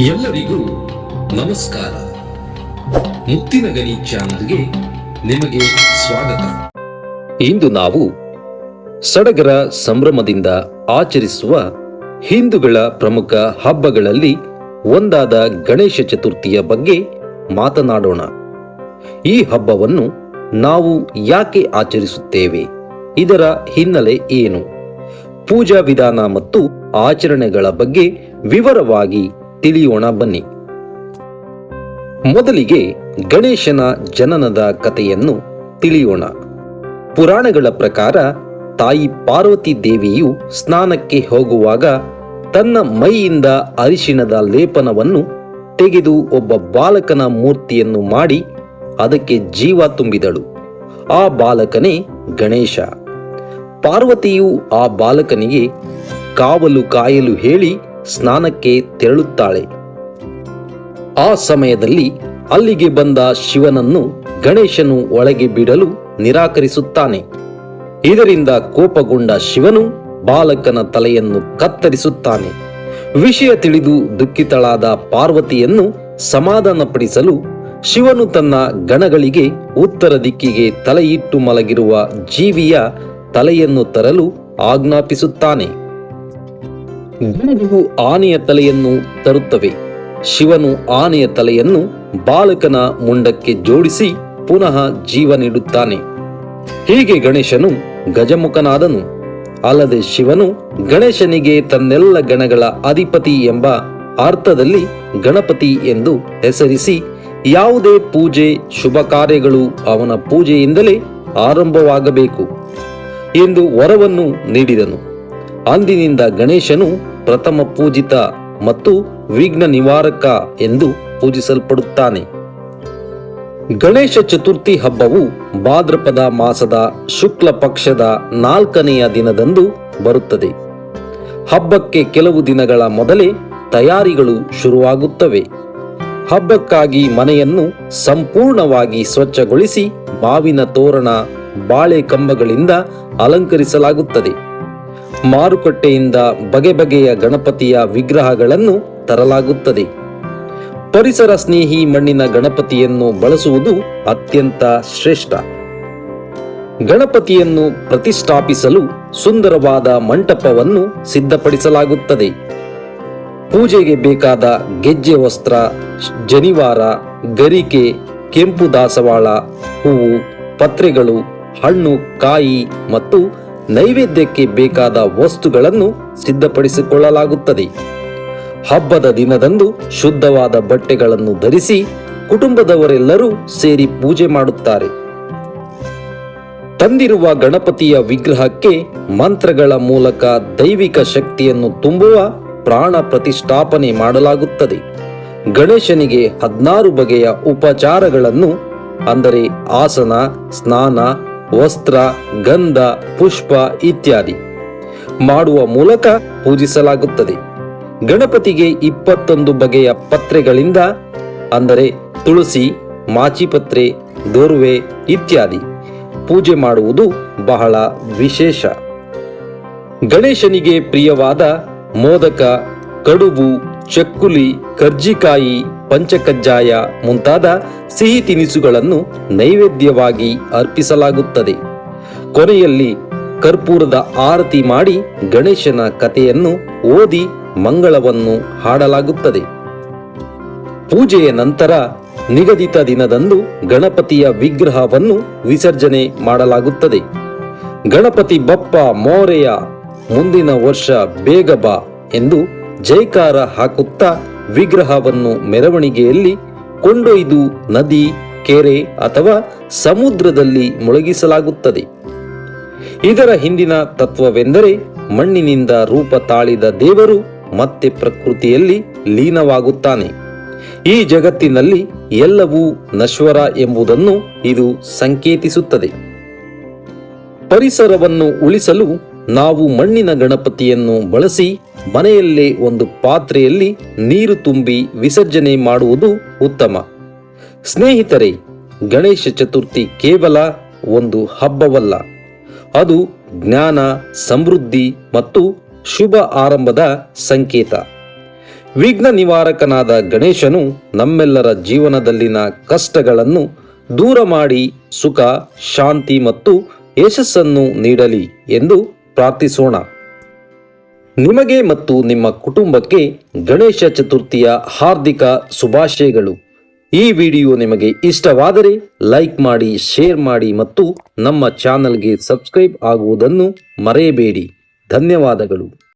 ಎಲ್ಲರಿಗೂ ನಮಸ್ಕಾರ. ಮುತ್ತಿನ ಗಣಿ ಚಾನಲ್ಗೆ ನಿಮಗೆ ಸ್ವಾಗತ. ಇಂದು ನಾವು ಸಡಗರ ಸಂಭ್ರಮದಿಂದ ಆಚರಿಸುವ ಹಿಂದೂಗಳ ಪ್ರಮುಖ ಹಬ್ಬಗಳಲ್ಲಿ ಒಂದಾದ ಗಣೇಶ ಚತುರ್ಥಿಯ ಬಗ್ಗೆ ಮಾತನಾಡೋಣ. ಈ ಹಬ್ಬವನ್ನು ನಾವು ಯಾಕೆ ಆಚರಿಸುತ್ತೇವೆ? ಇದರ ಹಿನ್ನೆಲೆ ಏನು? ಪೂಜಾ ವಿಧಾನ ಮತ್ತು ಆಚರಣೆಗಳ ಬಗ್ಗೆ ವಿವರವಾಗಿ ತಿಳಿಯೋಣ ಬನ್ನಿ. ಮೊದಲಿಗೆ ಗಣೇಶನ ಜನನದ ಕಥೆಯನ್ನು ತಿಳಿಯೋಣ. ಪುರಾಣಗಳ ಪ್ರಕಾರ ತಾಯಿ ಪಾರ್ವತಿ ದೇವಿಯು ಸ್ನಾನಕ್ಕೆ ಹೋಗುವಾಗ ತನ್ನ ಮೈಯಿಂದ ಅರಿಶಿಣದ ಲೇಪನವನ್ನು ತೆಗೆದು ಒಬ್ಬ ಬಾಲಕನ ಮೂರ್ತಿಯನ್ನು ಮಾಡಿ ಅದಕ್ಕೆ ಜೀವ ತುಂಬಿದಳು. ಆ ಬಾಲಕನೇ ಗಣೇಶ. ಪಾರ್ವತಿಯು ಆ ಬಾಲಕನಿಗೆ ಕಾವಲು ಕಾಯಲು ಹೇಳಿ ಸ್ನಾನಕ್ಕೆ ತೆರಳುತ್ತಾಳೆ. ಆ ಸಮಯದಲ್ಲಿ ಅಲ್ಲಿಗೆ ಬಂದ ಶಿವನನ್ನು ಗಣೇಶನು ಒಳಗೆ ಬಿಡಲು ನಿರಾಕರಿಸುತ್ತಾನೆ. ಇದರಿಂದ ಕೋಪಗೊಂಡ ಶಿವನು ಬಾಲಕನ ತಲೆಯನ್ನು ಕತ್ತರಿಸುತ್ತಾನೆ. ವಿಷಯ ತಿಳಿದು ದುಃಖಿತಳಾದ ಪಾರ್ವತಿಯನ್ನು ಸಮಾಧಾನಪಡಿಸಲು ಶಿವನು ತನ್ನ ಗಣಗಳಿಗೆ ಉತ್ತರ ದಿಕ್ಕಿಗೆ ತಲೆಯಿಟ್ಟು ಮಲಗಿರುವ ಜೀವಿಯ ತಲೆಯನ್ನು ತರಲು ಆಜ್ಞಾಪಿಸುತ್ತಾನೆ. ಗಣಗಳು ಆನೆಯ ತಲೆಯನ್ನು ತರುತ್ತವೆ. ಶಿವನು ಆನೆಯ ತಲೆಯನ್ನು ಬಾಲಕನ ಮುಂಡಕ್ಕೆ ಜೋಡಿಸಿ ಪುನಃ ಜೀವ ನೀಡುತ್ತಾನೆ ಹೀಗೆ ಗಣೇಶನು ಗಜಮುಖನಾದನು. ಅಲ್ಲದೆ ಶಿವನು ಗಣೇಶನಿಗೆ ತನ್ನೆಲ್ಲ ಗಣಗಳ ಅಧಿಪತಿ ಎಂಬ ಅರ್ಥದಲ್ಲಿ ಗಣಪತಿ ಎಂದು ಹೆಸರಿಸಿ ಯಾವುದೇ ಪೂಜೆ, ಶುಭ ಕಾರ್ಯಗಳು ಅವನ ಪೂಜೆಯಿಂದಲೇ ಆರಂಭವಾಗಬೇಕು ಎಂದು ವರವನ್ನು ನೀಡಿದನು. ಅಂದಿನಿಂದ ಗಣೇಶನು ಪ್ರಥಮ ಪೂಜಿತ ಮತ್ತು ವಿಘ್ನ ನಿವಾರಕ ಎಂದು ಪೂಜಿಸಲ್ಪಡುತ್ತಾನೆ. ಗಣೇಶ ಚತುರ್ಥಿ ಹಬ್ಬವು ಭಾದ್ರಪದ ಮಾಸದ ಶುಕ್ಲ ಪಕ್ಷದ ನಾಲ್ಕನೆಯ ದಿನದಂದು ಬರುತ್ತದೆ. ಹಬ್ಬಕ್ಕೆ ಕೆಲವು ದಿನಗಳ ಮೊದಲೇ ತಯಾರಿಗಳು ಶುರುವಾಗುತ್ತವೆ. ಹಬ್ಬಕ್ಕಾಗಿ ಮನೆಯನ್ನು ಸಂಪೂರ್ಣವಾಗಿ ಸ್ವಚ್ಛಗೊಳಿಸಿ ಮಾವಿನ ತೋರಣ, ಬಾಳೆ ಕಂಬಗಳಿಂದ ಅಲಂಕರಿಸಲಾಗುತ್ತದೆ. ಮಾರುಕಟ್ಟೆಯಿಂದ ಬಗೆ ಬಗೆಯ ಗಣಪತಿಯ ವಿಗ್ರಹಗಳನ್ನು ತರಲಾಗುತ್ತದೆ. ಪರಿಸರ ಸ್ನೇಹಿ ಮಣ್ಣಿನ ಗಣಪತಿಯನ್ನು ಬಳಸುವುದು ಅತ್ಯಂತ ಶ್ರೇಷ್ಠ. ಗಣಪತಿಯನ್ನು ಪ್ರತಿಷ್ಠಾಪಿಸಲು ಸುಂದರವಾದ ಮಂಟಪವನ್ನು ಸಿದ್ಧಪಡಿಸಲಾಗುತ್ತದೆ. ಪೂಜೆಗೆ ಬೇಕಾದ ಗೆಜ್ಜೆ ವಸ್ತ್ರ, ಜನಿವಾರ, ಗರಿಕೆ, ಕೆಂಪು ದಾಸವಾಳ, ಹೂವು, ಪತ್ರೆಗಳು, ಹಣ್ಣು, ಕಾಯಿ ಮತ್ತು ನೈವೇದ್ಯಕ್ಕೆ ಬೇಕಾದ ವಸ್ತುಗಳನ್ನು ಸಿದ್ಧಪಡಿಸಿಕೊಳ್ಳಲಾಗುತ್ತದೆ. ಹಬ್ಬದ ದಿನದಂದು ಶುದ್ಧವಾದ ಬಟ್ಟೆಗಳನ್ನು ಧರಿಸಿ ಕುಟುಂಬದವರೆಲ್ಲರೂ ಸೇರಿ ಪೂಜೆ ಮಾಡುತ್ತಾರೆ. ತಂದಿರುವ ಗಣಪತಿಯ ವಿಗ್ರಹಕ್ಕೆ ಮಂತ್ರಗಳ ಮೂಲಕ ದೈವಿಕ ಶಕ್ತಿಯನ್ನು ತುಂಬುವ ಪ್ರಾಣ ಪ್ರತಿಷ್ಠಾಪನೆ ಮಾಡಲಾಗುತ್ತದೆ. ಗಣೇಶನಿಗೆ ಹದಿನಾರು ಬಗೆಯ ಉಪಚಾರಗಳನ್ನು, ಅಂದರೆ ಆಸನ, ಸ್ನಾನ ವಸ್ತ್ರ, ಗಂಧ, ಪುಷ್ಪ ಇತ್ಯಾದಿ. ಮಾಡುವ ಮೂಲಕ ಪೂಜಿಸಲಾಗುತ್ತದೆ. ಗಣಪತಿಗೆ ಇಪ್ಪತ್ತೊಂದು ಬಗೆಯ ಪತ್ರೆಗಳಿಂದ, ಅಂದರೆ ತುಳಸಿ, ಮಾಚಿಪತ್ರೆ, ದೋರ್ವೆ ಇತ್ಯಾದಿ. ಪೂಜೆ ಮಾಡುವುದು ಬಹಳ ವಿಶೇಷ. ಗಣೇಶನಿಗೆ ಪ್ರಿಯವಾದ ಮೋದಕ, ಕಡುಬು, ಚಕ್ಕುಲಿ, ಕರ್ಜಿಕಾಯಿ ಪಂಚಕಜ್ಜಾಯ ಮುಂತಾದ ಸಿಹಿ ತಿನಿಸುಗಳನ್ನು ನೈವೇದ್ಯವಾಗಿ ಅರ್ಪಿಸಲಾಗುತ್ತದೆ. ಕೊನೆಯಲ್ಲಿ ಕರ್ಪೂರದ ಆರತಿ ಮಾಡಿ ಗಣೇಶನ ಕಥೆಯನ್ನು ಓದಿ ಮಂಗಳವನ್ನು ಹಾಡಲಾಗುತ್ತದೆ. ಪೂಜೆಯ ನಂತರ ನಿಗದಿತ ದಿನದಂದು ಗಣಪತಿಯ ವಿಗ್ರಹವನ್ನು ವಿಸರ್ಜನೆ ಮಾಡಲಾಗುತ್ತದೆ. ಗಣಪತಿ ಬಪ್ಪ ಮೋರೆಯ ಮುಂದಿನ ವರ್ಷ ಬೇಗ ಬಾ ಎಂದು ಜೈಕಾರ ಹಾಕುತ್ತಾ ವಿಗ್ರಹವನ್ನು ಮೆರವಣಿಗೆಯಲ್ಲಿ ಕೊಂಡೊಯ್ದು ನದಿ, ಕೆರೆ ಅಥವಾ ಸಮುದ್ರದಲ್ಲಿ ಮುಳುಗಿಸಲಾಗುತ್ತದೆ. ಇದರ ಹಿಂದಿನ ತತ್ವವೆಂದರೆ ಮಣ್ಣಿನಿಂದ ರೂಪ ತಾಳಿದ ದೇವರು ಮತ್ತೆ ಪ್ರಕೃತಿಯಲ್ಲಿ ಲೀನವಾಗುತ್ತಾನೆ. ಈ ಜಗತ್ತಿನಲ್ಲಿ ಎಲ್ಲವೂ ನಶ್ವರ ಎಂಬುದನ್ನು ಇದು ಸಂಕೇತಿಸುತ್ತದೆ. ಪರಿಸರವನ್ನು ಉಳಿಸಲು ನಾವು ಮಣ್ಣಿನ ಗಣಪತಿಯನ್ನು ಬಳಸಿ ಮನೆಯಲ್ಲೇ ಒಂದು ಪಾತ್ರೆಯಲ್ಲಿ ನೀರು ತುಂಬಿ ವಿಸರ್ಜನೆ ಮಾಡುವುದು ಉತ್ತಮ. ಸ್ನೇಹಿತರೆ, ಗಣೇಶ ಚತುರ್ಥಿ ಕೇವಲ ಒಂದು ಹಬ್ಬವಲ್ಲ. ಅದು ಜ್ಞಾನ, ಸಮೃದ್ಧಿ ಮತ್ತು ಶುಭ ಆರಂಭದ ಸಂಕೇತ. ವಿಘ್ನ ನಿವಾರಕನಾದ ಗಣೇಶನು ನಮ್ಮೆಲ್ಲರ ಜೀವನದಲ್ಲಿನ ಕಷ್ಟಗಳನ್ನು ದೂರ ಮಾಡಿ ಸುಖ, ಶಾಂತಿ ಮತ್ತು ಯಶಸ್ಸನ್ನು ನೀಡಲಿ ಎಂದು ಪ್ರಾರ್ಥಿಸೋಣ. ನಿಮಗೆ ಮತ್ತು ನಿಮ್ಮ ಕುಟುಂಬಕ್ಕೆ ಗಣೇಶ ಚತುರ್ಥಿಯ ಹಾರ್ದಿಕ ಶುಭಾಶಯಗಳು. ಈ ವಿಡಿಯೋ ನಿಮಗೆ ಇಷ್ಟವಾದರೆ ಲೈಕ್ ಮಾಡಿ, ಶೇರ್ ಮಾಡಿ ಮತ್ತು ನಮ್ಮ ಚಾನಲ್ಗೆ ಸಬ್ಸ್ಕ್ರೈಬ್ ಆಗುವುದನ್ನು ಮರೆಯಬೇಡಿ. ಧನ್ಯವಾದಗಳು.